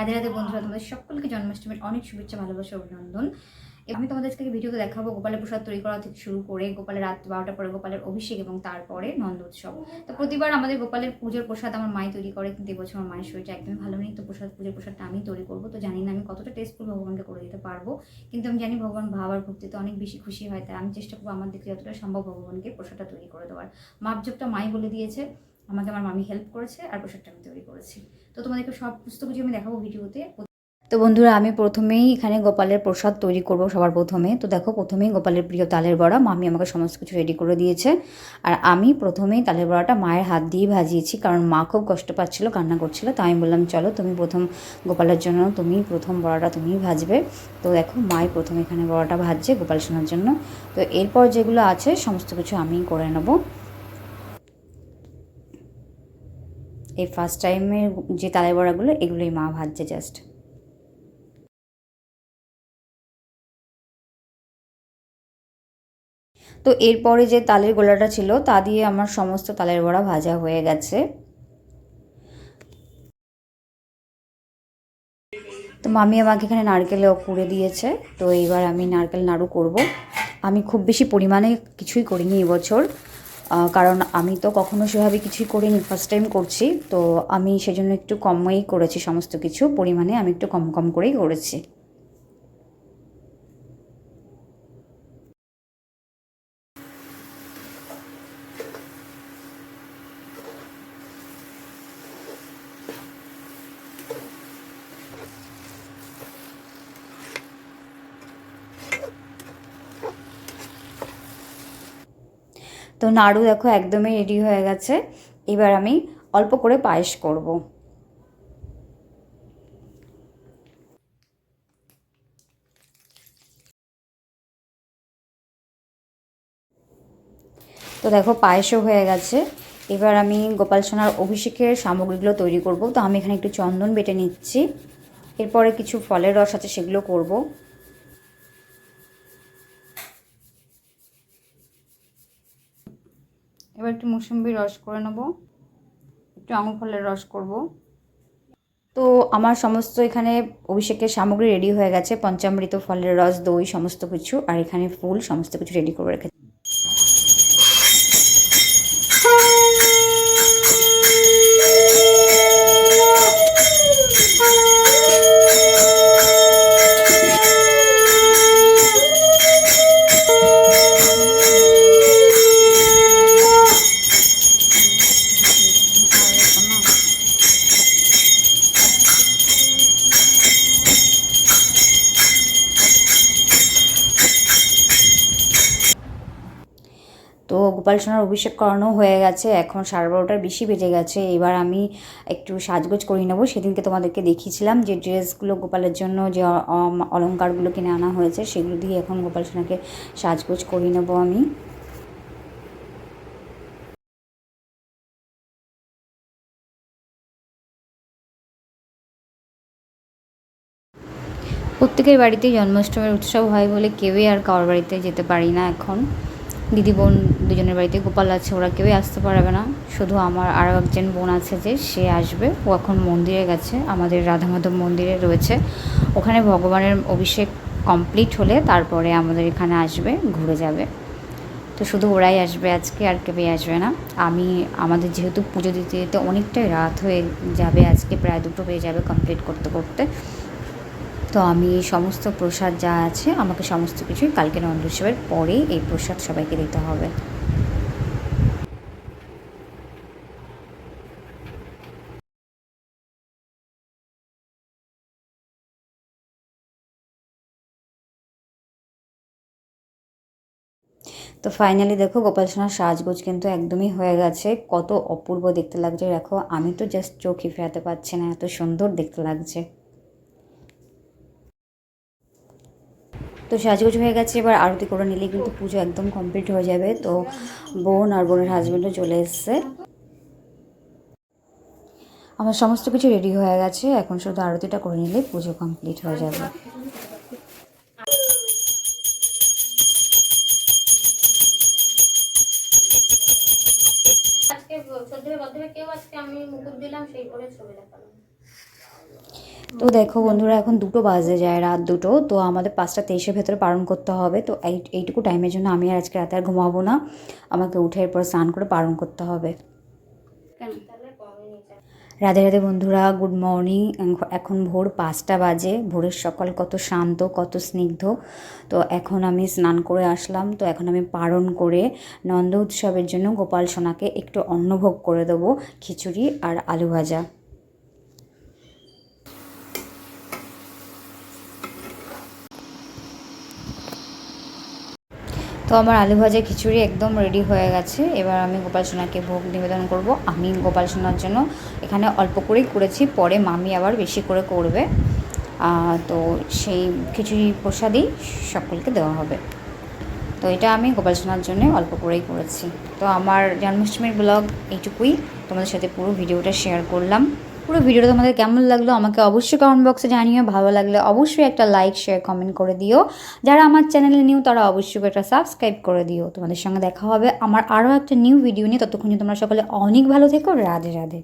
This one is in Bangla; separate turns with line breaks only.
রাধে রাধে বন্ধুরা, তোমাদের সকলকে জন্মাষ্টমীর অনেক শুভেচ্ছা, ভালোবাসা, অভিনন্দন। আমি তোমাদের আজকে ভিডিওতে দেখাবো গোপালের প্রসাদ তৈরি করা থেকে শুরু করে গোপালের রাত বারোটা পরে গোপালের অভিষেক এবং তারপরে নন্দ উৎসব তো প্রতিবার আমাদের গোপালের পুজোর প্রসাদ আমার মাই তৈরি করে, কিন্তু এবছর আমার মায়ের শরীরটা একদমই ভালো নেই তো প্রসাদ, পুজোর প্রসাদটা আমি তৈরি করব। তো জানি না আমি কতটা টেস্টফুল ভগবানকে করে দিতে পারব, কিন্তু আমি জানি ভগবান ভাবার ভক্তিতে অনেক বেশি খুশি হয়, তাই আমি চেষ্টা করব আমার দিকে যতটা সম্ভব ভগবানকে প্রসাদটা তৈরি করে দেওয়ার। মাপজোপটা মাই বলে দিয়েছে আমাকে আমার মামি হেল্প করেছে আর প্রসাদটা আমি তৈরি করেছি। তো তোমাদেরকে সব পুস্তক কিছু আমি দেখাবো ভিডিওতে। তো বন্ধুরা, আমি প্রথমেই এখানে গোপালের প্রসাদ তৈরি করব সবার প্রথমে। তো দেখো, প্রথমেই গোপালের প্রিয় তালের বড়া, মামি আমাকে সমস্ত কিছু রেডি করে দিয়েছে। আর আমি প্রথমেই তালের বড়াটা মায়ের হাত দিয়ে ভাজিয়েছি, কারণ মা খুব কষ্ট পাচ্ছিল, কান্না করছিল। তো আমি বললাম, চলো, তুমি প্রথম গোপালের জন্য, তুমি প্রথম বড়াটা তুমিই ভাজবে। তো দেখো, মাই প্রথম এখানে বড়াটা ভাজছে গোপাল সোনার জন্য। তো এরপর যেগুলো আছে, সমস্ত কিছু আমিই করে নেব। এই ফার্স্ট টাইমের যে তালের বড়াগুলো, এগুলোই মা ভাজছে জাস্ট তো এরপরে যে তালের গোলাটা ছিল, তা দিয়ে আমার সমস্ত তালের বড়া ভাজা হয়ে গেছে। তো মামি আমাকে এখানে নারকেলও কুড়ে দিয়েছে, তো এইবার আমি নারকেল নাড়ু করব। আমি খুব বেশি পরিমাণে কিছুই করিনি এবছর। কারণ আমি তো কখনো সেভাবে কিছুই করিনি ফার্স্ট টাইম করছি, তো আমি সেজন্য একটু কমই করেছি সমস্ত কিছু, পরিমাণে আমি একটু কম কম করেই করেছি। তো নাড়ু দেখো একদমই রেডি হয়ে গেছে। এবার আমি অল্প করে পায়েস করব। তো দেখো পায়েসও হয়ে গেছে। এবার আমি গোপাল সোনার অভিষেকের সামগ্রীগুলো তৈরি করব। তো আমি এখানে একটু চন্দন বেটে নিচ্ছি। এরপরে কিছু ফলের রস আছে সেগুলো করব। এবার একটু মুসম্বির রস করে নেব। একটু আঙুর ফলের রস করব। তো আমার সমস্ত এখানে অভিষেকের সামগ্রী রেডি হয়ে গেছে। পঞ্চামৃত ফলের রস, দই, সমস্ত কিছু। আর এখানে ফুল, সমস্ত কিছু রেডি করে রেখেছি। গোপাল সোনার অভিষেক করানো হয়ে গেছে, এখন সাড়ে বারোটার বেশি বেজে গেছে, এবার আমি একটু সাজগোজ করে নেব। সেদিনকে তোমাদেরকে দেখিয়েছিলাম যে ড্রেসগুলো গোপালের জন্য যে অলঙ্কারগুলো কিনে আনা হয়েছে, সেগুলো দিয়ে এখন গোপাল সোনাকে সাজগোজ করিয়ে নেব আমি। প্রত্যেকের বাড়িতেই জন্মাষ্টমীর উৎসব হয় বলে কেউই আর কারোর বাড়িতে যেতে পারি না এখন। দিদি বোন দুজনের বাড়িতে গোপাল আছে, ওরা কেউই আসতে পারবে না। শুধু আমার আরও একজন বোন আছে যে, সে আসবে। ও এখন মন্দিরে গেছে, আমাদের রাধা মাধব মন্দিরে রয়েছে। ওখানে ভগবানের অভিষেক কমপ্লিট হলে তারপরে আমাদের এখানে আসবে, ঘুরে যাবে। তো শুধু ওরাই আসবে আজকে, আর কেউই আসবে না। আমি, আমাদের যেহেতু পুজো দিতে দিতে অনেকটাই রাত হয়ে যাবে আজকে, প্রায় দুটো হয়ে যাবে কমপ্লিট করতে করতে। তো আমি এই সমস্ত প্রসাদ যা আছে, আমাকে সমস্ত কিছুই কালকে নন্দ পরে এই প্রসাদ সবাইকে দিতে হবে। তো ফাইনালি দেখো গোপাল সোনার সাজগোজ কিন্তু একদমই হয়ে গেছে। কত অপূর্ব দেখতে লাগছে। দেখো, আমি তো জাস্ট চোখে ফেরাতে পারছি না। এত সুন্দর দেখতে লাগছে। তো সাজগোজ হয়ে গেছে, এবার আরতি করে নিলে কিন্তু পুজো একদম কমপ্লিট হয়ে যাবে। তো বোন আর বোনের হাজব্যান্ডও চলে এসছে। আমার সমস্ত কিছু রেডি হয়ে গেছে, এখন শুধু আরতিটা করে নিলে পুজো কমপ্লিট হয়ে যাবে।
আজকে কেউ আজকে আমি মুকুট দিলাম, সেই করে ছবি দেখালাম।
তো দেখো বন্ধুরা, এখন দুটো বাজে যায় রাত দুটো, তো আমাদের পাঁচটা তেইশের ভেতরে পালন করতে হবে। তো এই, এইটুকু টাইমের জন্য আমি আর আজকে রাতে আর ঘুমাবো না। আমাকে উঠে এরপর স্নান করে পালন করতে হবে। রাধে রাধে বন্ধুরা গুড মর্নিং এখন ভোর পাঁচটা বাজে। ভোরের সকাল কত শান্ত, কত স্নিগ্ধ। তো এখন আমি স্নান করে আসলাম। তো এখন আমি পারণ করে নন্দ উৎসবের জন্য গোপাল সোনাকে একটু অন্নভোগ করে দেবো, খিচুড়ি আর আলু ভাজা। তো আমার আলু ভাজা খিচুড়ি একদম রেডি হয়ে গেছে। এবার আমি গোপাল সোনাকে ভোগ নিবেদন করব। আমি গোপাল সোনার জন্য এখানে অল্প করেই করেছি, পরে মামি আবার বেশি করে করবে। তো সেই খিচুড়ি প্রসাদই সকলকে দেওয়া হবে। তো এটা আমি গোপাল সোনার জন্য অল্প করেই করেছি। তো আমার জন্মাষ্টমীর ব্লগ এইটুকুই। তোমাদের সাথে পুরো ভিডিওটা শেয়ার করলাম। পুরো ভিডিওটা তোমাদের কেমন লাগল আমাকে অবশ্যই কমেন্ট বক্সে জানিও, ভালো লাগলে অবশ্যই একটা লাইক শেয়ার কমেন্ট করে দিও। যারা আমার চ্যানেলে নিউ তারা অবশ্যই একটা সাবস্ক্রাইব করে দিও। তোমাদের সঙ্গে দেখা হবে আমার আরও একটা নিউ ভিডিও নিয়ে। ততক্ষণ তোমরা সকলে অনেক ভালো থেকো, রাধে রাধে।